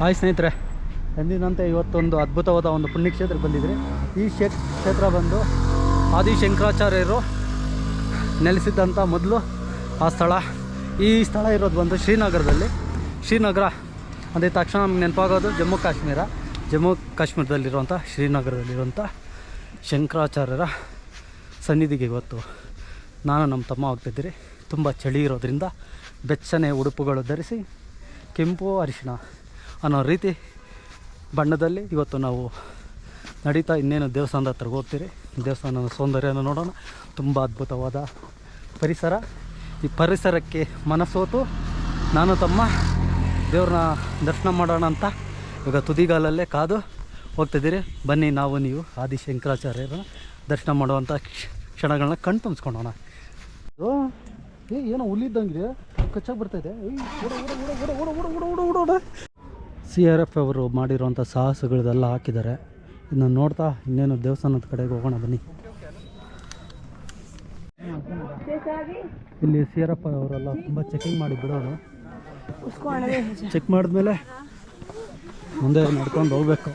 Hi ಸ್ನೇಹಿತರೆ, ಎಂದಿನಂತೆ ಇವತ್ತೊಂದು ಅದ್ಭುತವಾದ ಒಂದು ಪುಣ್ಯಕ್ಷೇತ್ರಕ್ಕೆ ಬಂದಿದ್ರಿ. ಈ ಕ್ಷೇ ಕ್ಷೇತ್ರ ಬಂದು ಆದಿಶಂಕರಾಚಾರ್ಯರು ನೆಲೆಸಿದ್ದಂಥ ಮೊದಲು ಆ ಸ್ಥಳ. ಈ ಸ್ಥಳ ಇರೋದು ಬಂದು ಶ್ರೀನಗರದಲ್ಲಿ. ಶ್ರೀನಗರ ಅಂದರೆ ತಕ್ಷಣ ನಮ್ಗೆ ನೆನಪಾಗೋದು ಜಮ್ಮು ಕಾಶ್ಮೀರ. ಜಮ್ಮು ಕಾಶ್ಮೀರದಲ್ಲಿರುವಂಥ ಶ್ರೀನಗರದಲ್ಲಿರುವಂಥ ಶಂಕರಾಚಾರ್ಯರ ಸನ್ನಿಧಿಗೆ ಇವತ್ತು ನಾನು ನಮ್ಮ ತಮ್ಮ ಹೋಗ್ತಿದ್ದೀರಿ ತುಂಬ ಚಳಿ ಇರೋದ್ರಿಂದ ಬೆಚ್ಚನೆ ಉಡುಪುಗಳು ಧರಿಸಿ ಕೆಂಪು ಅರಿಶಿಣ ಅನ್ನೋ ರೀತಿ ಬಣ್ಣದಲ್ಲಿ ಇವತ್ತು ನಾವು ನಡೀತಾ ಇನ್ನೇನು ದೇವಸ್ಥಾನದ ಹತ್ರ ಹೋಗ್ತೀರಿ? ದೇವಸ್ಥಾನದ ಸೌಂದರ್ಯನ ನೋಡೋಣ. ತುಂಬ ಅದ್ಭುತವಾದ ಪರಿಸರ. ಈ ಪರಿಸರಕ್ಕೆ ಮನಸ್ಸೋತು ನಾನು ತಮ್ಮ ದೇವ್ರನ್ನ ದರ್ಶನ ಮಾಡೋಣ ಅಂತ. ಇವಾಗ ತುದಿಗಾಲಲ್ಲೇ ಕಾದು ಹೋಗ್ತಿದ್ದೀರಿ. ಬನ್ನಿ ನಾವು, ನೀವು ಆದಿಶಂಕರಾಚಾರ್ಯರ ದರ್ಶನ ಮಾಡುವಂಥ ಕ್ಷ- ಕ್ಷಣಗಳನ್ನ ಕಣ್ ಏ, ಏನೋ ಹುಲ್ಲಿದ್ದಂಗಿದೆ. ಕಚ್ಚಾಗಿ ಬರ್ತಾಯಿದೆ ಸಿ ಆರ್ ಎಫ್ ಅವರು ಮಾಡಿರುವಂಥ ಸಾಹಸಗಳದೆಲ್ಲ ಹಾಕಿದ್ದಾರೆ. ಇದನ್ನ ನೋಡ್ತಾ ಇನ್ನೇನು ದೇವಸ್ಥಾನದ ಕಡೆಗೆ ಹೋಗೋಣ, ಬನ್ನಿ. ಇಲ್ಲಿ ಸಿ ಆರ್ ಎಫ್ ಅವರೆಲ್ಲ ತುಂಬ ಚೆಕಿಂಗ್ ಮಾಡಿ ಬಿಡೋರು. ಚೆಕ್ ಮಾಡಿದ್ಮೇಲೆ ಮುಂದೆ ನಡ್ಕೊಂಡು ಹೋಗ್ಬೇಕು.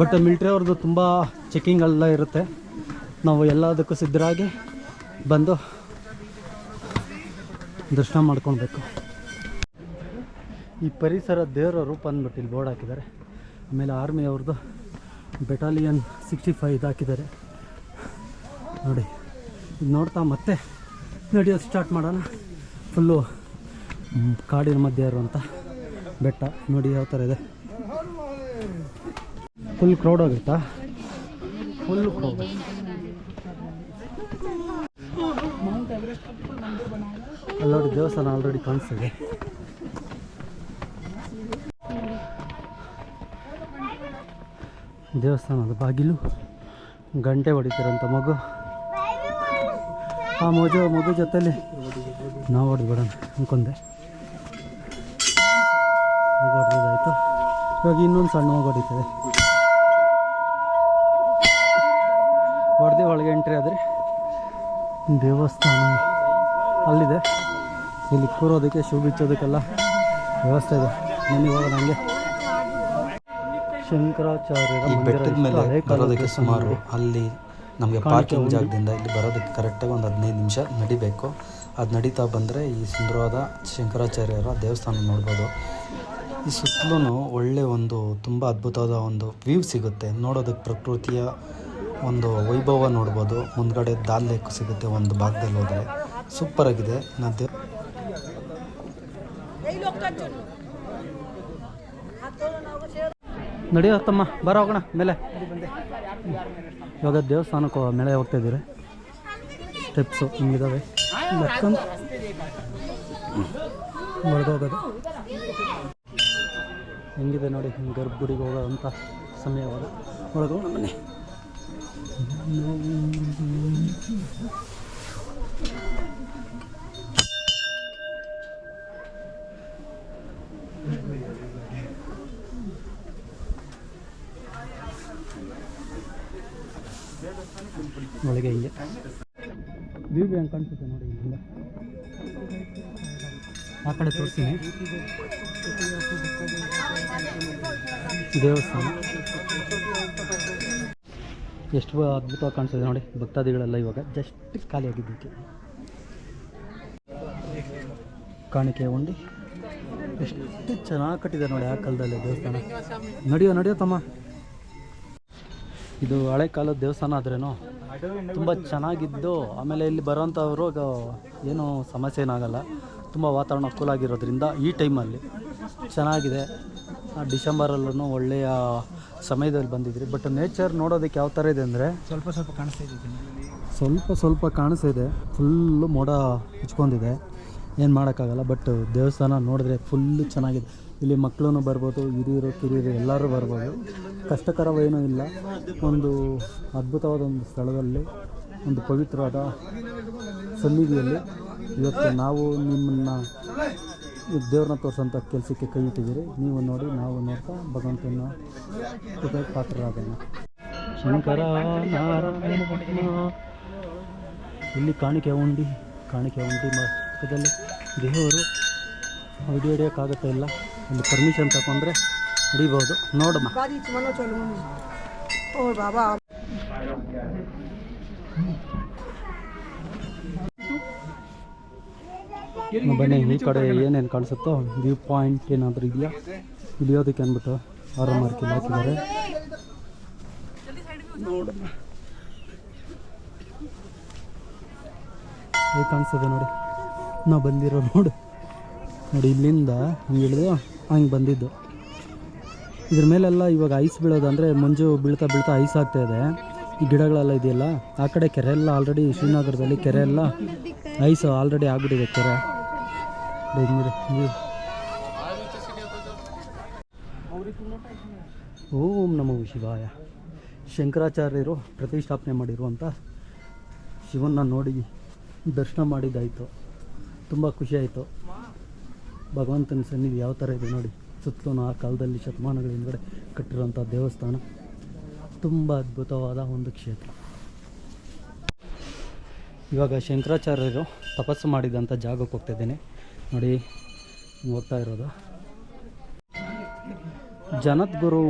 ಬಟ್ ಮಿಲ್ಟ್ರಿ ಅವ್ರದ್ದು ತುಂಬ ಚೆಕಿಂಗ್ ಎಲ್ಲ ಇರುತ್ತೆ. ನಾವು ಎಲ್ಲದಕ್ಕೂ ಸಿದ್ಧರಾಗಿ ಬಂದು ದರ್ಶನ ಮಾಡ್ಕೊಳ್ಬೇಕು. ಈ ಪರಿಸರ ದೇವರ ರೂಪ ಅಂದ್ಬಿಟ್ಟು ಇಲ್ಲಿ ಬೋರ್ಡ್ ಹಾಕಿದ್ದಾರೆ. ಆಮೇಲೆ ಆರ್ಮಿ ಅವ್ರದ್ದು ಬೆಟಾಲಿಯನ್ ಸಿಕ್ಸ್ಟಿ ಫೈವ್ ಹಾಕಿದ್ದಾರೆ. ನೋಡಿ, ಇದು ನೋಡ್ತಾ ಮತ್ತೆ ನಡೆಯೋದು ಸ್ಟಾರ್ಟ್ ಮಾಡೋಣ. ಫುಲ್ಲು ಕಾಡಿನ ಮಧ್ಯೆ ಇರುವಂಥ ಬೆಟ್ಟ. ನೋಡಿ ಯಾವ ಥರ ಇದೆ. ಫುಲ್ ಕ್ರೌಡ್ ಆಗುತ್ತಾ? ಫುಲ್ ಕ್ರೌಡ್ ಅಲ್ಲಿ ನೋಡಿ ದೇವಸ್ಥಾನ ಆಲ್ರೆಡಿ ಕಾಣಿಸ್ತಿದೆ. ದೇವಸ್ಥಾನದ ಬಾಗಿಲು. ಗಂಟೆ ಹೊಡಿತಾರಂತ ಮಗು. ಆ ಮಗು ಮಗು ಜೊತೆಲಿ ನಾವು ಹೊಡೆದ್ಬಿಡೋಣ ಅನ್ಕೊಂಡೆ. ಮಗು ಹೊಡೆದಾಯ್ತು ಇವಾಗ ಇನ್ನೊಂದು ಸಣ್ಣ ಮಗು ಹೊಡಿತದೆ. ಹೊಡೆದು ಒಳಗೆ ಎಂಟ್ರಿ ಆದರೆ ದೇವಸ್ಥಾನ ಅಲ್ಲಿದೆ. ಇಲ್ಲಿ ಕೂರೋದಕ್ಕೆ ಶೂ ಬಿಚ್ಚೋದಕ್ಕೆಲ್ಲ ವ್ಯವಸ್ಥೆ ಇದೆ. ಬನ್ನಿ ಹೋಗೋಣ ಹಂಗೆ. ಶಂಕರಾಚಾರ್ಯರ ಈ ಬೆಟ್ಟದ ಮೇಲೆ ಬರೋದಕ್ಕೆ ಸುಮಾರು ಅಲ್ಲಿ ನಮಗೆ ಪಾರ್ಕಿಂಗ್ ಜಾಗದಿಂದ ಇಲ್ಲಿ ಬರೋದಕ್ಕೆ ಕರೆಕ್ಟಾಗಿ ಒಂದು ಹದಿನೈದು ನಿಮಿಷ ನಡಿಬೇಕು. ಅದು ನಡೀತಾ ಬಂದರೆ ಈ ಸುಂದರವಾದ ಶಂಕರಾಚಾರ್ಯರ ದೇವಸ್ಥಾನ ನೋಡ್ಬೋದು. ಈ ಸುತ್ತಲೂ ಒಳ್ಳೆ ಒಂದು ತುಂಬ ಅದ್ಭುತವಾದ ಒಂದು ವ್ಯೂ ಸಿಗುತ್ತೆ. ನೋಡೋದಕ್ಕೆ ಪ್ರಕೃತಿಯ ಒಂದು ವೈಭವ ನೋಡ್ಬೋದು. ಮುಂದ್ಗಡೆ ದಾಲ್ ಲೇಕ್ ಸಿಗುತ್ತೆ ಒಂದು ಭಾಗದಲ್ಲಿ ಹೋದರೆ. ಸೂಪರಾಗಿದೆ ನಾ ದೇವ್ ನಡೆಯೋ ತಮ್ಮ, ಬರ ಹೋಗೋಣ, ಮೇಲೆ. ಇವಾಗ ದೇವಸ್ಥಾನಕ್ಕೆ ಮೇಲೆ ಹೋಗ್ತಾ ಇದ್ದೀರಿ. ಸ್ಟೆಪ್ಸು ನಡ್ಕೊಂಡು ಹೊಡೆದೋಗೋದು ಹೆಂಗಿದೆ. ನೋಡಿ, ಗರ್ಭಗುಡಿಗೆ ಹೋಗೋವಂಥ ಸಮಯವಾಗ ಒಳಗೋಣ ಬನ್ನಿ ಒಳಗೆ ಹಿಂಗೆ ವ್ಯೂ ಹೆಂಗೆ ಕಾಣಿಸುತ್ತೆ ನೋಡಿ ಇಲ್ಲಿಂದ? ಆ ಕಡೆ ತೋರಿಸ್ತೀನಿ. ದೇವಸ್ಥಾನ. ಎಷ್ಟು ಅದ್ಭುತವಾಗಿ ಕಾಣಿಸ್ತಿದೆ ನೋಡಿ ಭಕ್ತಾದಿಗಳೆಲ್ಲ ಇವಾಗ. ಜಸ್ಟ್ ಖಾಲಿಯಾಗಿದ್ದಕ್ಕೆ ಕಾಣಿಕೆ ಉಂಡಿ ಎಷ್ಟು ಚೆನ್ನಾಗಿ ಕಟ್ಟಿದೆ ನೋಡಿ ಆ ಕಾಲದಲ್ಲಿ ದೇವಸ್ಥಾನ. ನಡೆಯೋ ನಡೆಯೋ ತಮ್ಮ. ಇದು ಹಳೆ ಕಾಲದ ದೇವಸ್ಥಾನ ಆದ್ರೇನು ತುಂಬ ಚೆನ್ನಾಗಿದ್ದು ಆಮೇಲೆ ಇಲ್ಲಿ ಬರೋಂಥವ್ರು ಏನು ಸಮಸ್ಯೆ ಏನಾಗಲ್ಲ ತುಂಬ ವಾತಾವರಣ ಕೂಲ್ ಆಗಿರೋದ್ರಿಂದ ಈ ಟೈಮಲ್ಲಿ ಚೆನ್ನಾಗಿದೆ. ಆ ಡಿಸೆಂಬರಲ್ಲೂ ಒಳ್ಳೆಯ ಸಮಯದಲ್ಲಿ ಬಂದಿದ್ರಿ. ಬಟ್ ನೇಚರ್ ನೋಡೋದಕ್ಕೆ ಯಾವ ಥರ ಇದೆ ಅಂದರೆ ಸ್ವಲ್ಪ ಸ್ವಲ್ಪ ಕಾಣಿಸ್ತಾ ಇದೆ ಸ್ವಲ್ಪ ಸ್ವಲ್ಪ ಕಾಣಿಸ್ತಿದೆ. ಫುಲ್ಲು ಮೋಡ ಹಚ್ಕೊಂಡಿದೆ ಏನು ಮಾಡೋಕ್ಕಾಗಲ್ಲ. ಬಟ್ ದೇವಸ್ಥಾನ ನೋಡಿದ್ರೆ ಫುಲ್ಲು ಚೆನ್ನಾಗಿದೆ. ಇಲ್ಲಿ ಮಕ್ಕಳೂ ಬರ್ಬೋದು, ಹಿರಿಯರು, ಕಿರಿಯರು ಎಲ್ಲರೂ ಬರ್ಬೋದು. ಕಷ್ಟಕರವೇನೂ ಇಲ್ಲ. ಒಂದು ಅದ್ಭುತವಾದ ಒಂದು ಸ್ಥಳದಲ್ಲಿ, ಒಂದು ಪವಿತ್ರವಾದ ಸನ್ನಿಧಿಯಲ್ಲಿ ಇವತ್ತು ನಾವು ನಿಮ್ಮನ್ನು ದೇವ್ರನ್ನ ತೋರಿಸೋಂಥ ಕೆಲಸಕ್ಕೆ ಕೈ ಇಟ್ಟಿದ್ದೀರಿ. ನೀವು ನೋಡಿ, ನಾವು ನೋಡ್ತಾ ಭಗವಂತನ ಪಾತ್ರರಾಗೋಣ. ಶಂಕರ ಇಲ್ಲಿ ಕಾಣಿಕೆ ಉಂಡಿ ಕಾಣಿಕೆ ಉಂಡಿ ಪಕ್ಕದಲ್ಲಿ ದೇವರು ವಿಡಿಯೋ ಹಿಡಿಯೋಕ್ಕಾಗತ್ತಾ ಇಲ್ಲ. ಒಂದು ಪರ್ಮಿಷನ್ ತಗೊಂಡ್ರೆ ಹಿಡಿಬೋದು ನೋಡಮ್ಮ. ಬನ್ನಿ ಈ ಕಡೆ ಏನೇನು ಕಾಣಿಸುತ್ತೋ ವ್ಯೂ ಪಾಯಿಂಟ್ ಏನಾದರೂ ಇದೆಯಾ? ಇಳಿಯೋದಕ್ಕೆ ಅಂದ್ಬಿಟ್ಟು ಆರಾಮ ಮಾರ್ಕಿ ಹಾಕಿದ್ದಾರೆ ಹೇಗೆ ಕಾಣಿಸ್ತದೆ ನೋಡಿ. ನಾವು ಬಂದಿರೋ ನೋಡು. ನೋಡಿ ಇಲ್ಲಿಂದ ಹಂಗೆ ಹೇಳಿದ್ರು ಹಂಗೆ ಬಂದಿದ್ದು. ಇದ್ರ ಮೇಲೆಲ್ಲ ಇವಾಗ ಐಸ್ ಬೀಳೋದು ಅಂದರೆ ಮಂಜು ಬೀಳ್ತಾ ಬೀಳ್ತಾ ಐಸ್ ಆಗ್ತಾ ಇದೆ. ಈ ಗಿಡಗಳೆಲ್ಲ ಇದೆಯಲ್ಲ, ಆ ಕಡೆ ಕೆರೆ ಎಲ್ಲ ಆಲ್ರೆಡಿ ಶ್ರೀನಗರದಲ್ಲಿ ಕೆರೆ ಎಲ್ಲ ಐಸ್ ಆಲ್ರೆಡಿ ಆಗಿಬಿಟ್ಟಿದೆ ಕೆರೆ. ಓಂ ನಮೋ ಶಿವಾಯ. ಶಂಕರಾಚಾರ್ಯರು ಪ್ರತಿಷ್ಠಾಪನೆ ಮಾಡಿರುವಂಥ ಶಿವನ ನೋಡಿ ದರ್ಶನ ಮಾಡಿದ್ದಾಯಿತು. ತುಂಬ ಖುಷಿಯಾಯಿತು ಭಗವಂತನ ಸನ್ನಿಧಿ ಯಾವ ಥರ ಇದೆ ನೋಡಿ. ಸುತ್ತಲೂ ಆ ಕಾಲದಲ್ಲಿ ಶತಮಾನಗಳ ಹಿಂದ್ಗಡೆ ಕಟ್ಟಿರುವಂಥ ದೇವಸ್ಥಾನ. ತುಂಬ ಅದ್ಭುತವಾದ ಒಂದು ಕ್ಷೇತ್ರ. ಇವಾಗ ಶಂಕರಾಚಾರ್ಯರು ತಪಸ್ಸು ಮಾಡಿದಂಥ ಜಾಗಕ್ಕೆ ಹೋಗ್ತಾ ಇದ್ದೇನೆ. ನೋಡಿ ಹಿಂಗ್ ಹೋಗ್ತಾ ಇರೋದು. ಜನದ್ಗುರು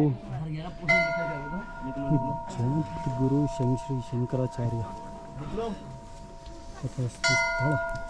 ಜನದ್ಗುರು ಶಂ ಶ್ರೀ ಶಂಕರಾಚಾರ್ಯ. ಸ್ಥಳ.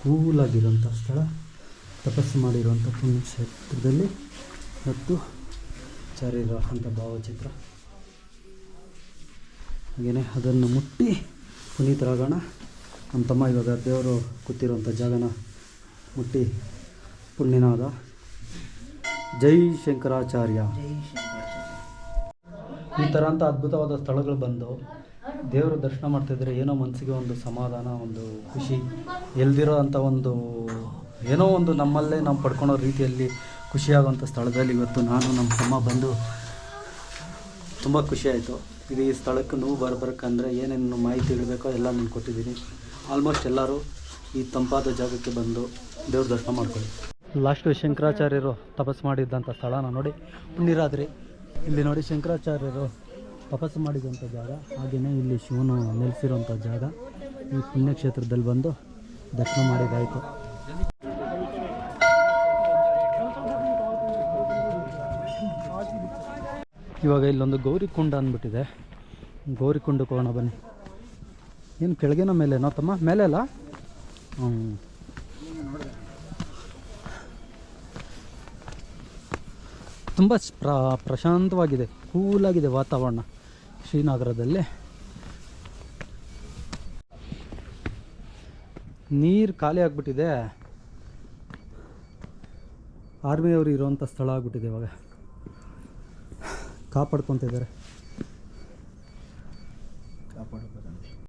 ಕೂಲಾಗಿರುವಂಥ ಸ್ಥಳ ತಪಸ್ಸು ಮಾಡಿರುವಂಥ ಪುಣ್ಯಕ್ಷೇತ್ರದಲ್ಲಿ ಮತ್ತು ಚಾರಿರುವಂಥ ಭಾವಚಿತ್ರ. ಹಾಗೆಯೇ ಅದನ್ನು ಮುಟ್ಟಿ ಪುನೀತರಾಗೋಣ. ನಮ್ಮ ತಮ್ಮ ಇವಾಗ ದೇವರು ಕೂತಿರುವಂಥ ಜಾಗನ ಮುಟ್ಟಿ ಪುಣ್ಯನಾದ ಜೈ ಶಂಕರಾಚಾರ್ಯ. ಈ ಥರ ಅಂತ ಅದ್ಭುತವಾದ ಸ್ಥಳಗಳು ಬಂದು ದೇವರು ದರ್ಶನ ಮಾಡ್ತಿದ್ರೆ ಏನೋ ಮನಸ್ಸಿಗೆ ಒಂದು ಸಮಾಧಾನ, ಒಂದು ಖುಷಿ, ಎಲ್ದಿರೋ ಅಂಥ ಒಂದು ಏನೋ ಒಂದು ನಮ್ಮಲ್ಲೇ ನಾವು ಪಡ್ಕೊಳೋ ರೀತಿಯಲ್ಲಿ ಖುಷಿಯಾಗುವಂಥ ಸ್ಥಳದಲ್ಲಿ ಇವತ್ತು ನಾನು, ನಮ್ಮ ತಮ್ಮ ಬಂದು ತುಂಬ ಖುಷಿ ಆಯಿತು. ಇದು ಈ ಸ್ಥಳಕ್ಕೆ ನೋವು ಬರ್ಬೇಕಂದ್ರೆ ಏನೇನು ಮಾಹಿತಿ ಇಡಬೇಕೋ ಎಲ್ಲ ನಾನು ಕೊಟ್ಟಿದ್ದೀನಿ. ಆಲ್ಮೋಸ್ಟ್ ಎಲ್ಲರೂ ಈ ತಂಪಾದ ಜಾಗಕ್ಕೆ ಬಂದು ದೇವ್ರ ದರ್ಶನ ಮಾಡ್ಕೊಳ್ಳಿ. ಲಾಸ್ಟು ಶಂಕರಾಚಾರ್ಯರು ತಪಸ್ಸು ಮಾಡಿದ್ದಂಥ ಸ್ಥಳನ ನೋಡಿ ಪುಣ್ಯರಾತ್ರಿ ಇಲ್ಲಿ ನೋಡಿ ಶಂಕರಾಚಾರ್ಯರು. ತಪಸ್ಸು ಮಾಡಿದಂಥ ಜಾಗ. ಹಾಗೆಯೇ ಇಲ್ಲಿ ಶಿವನು ನೆಲೆಸಿರುವಂಥ ಜಾಗ. ಈ ಪುಣ್ಯಕ್ಷೇತ್ರದಲ್ಲಿ ಬಂದು ದರ್ಶನ ಮಾಡಿದಾಯಿತು. ಇವಾಗ ಇಲ್ಲೊಂದು ಗೌರಿ ಕುಂಡ ಅಂದ್ಬಿಟ್ಟಿದೆ. ಗೌರಿ ಕುಂಡಕ್ಕೆ ಹೋಗೋಣ ಬನ್ನಿ. ಏನು ಕೆಳಗಿನ ಮೇಲೆ ತಮ್ಮ? ಮೇಲೆ ಅಲ್ಲ ಹ್ಞೂ ತುಂಬ ಪ್ರ ಪ್ರಶಾಂತವಾಗಿದೆ. ಕೂಲಾಗಿದೆ ವಾತಾವರಣ. ಶ್ರೀನಗರದಲ್ಲಿ. ನೀರು ಖಾಲಿ ಆಗಿಬಿಟ್ಟಿದೆ. ಆರ್ಮಿಯವರು ಇರುವಂಥ ಸ್ಥಳ ಆಗಿಬಿಟ್ಟಿದೆ ಇವಾಗ. ಕಾಪಾಡ್ಕೊತಿದ್ದಾರೆ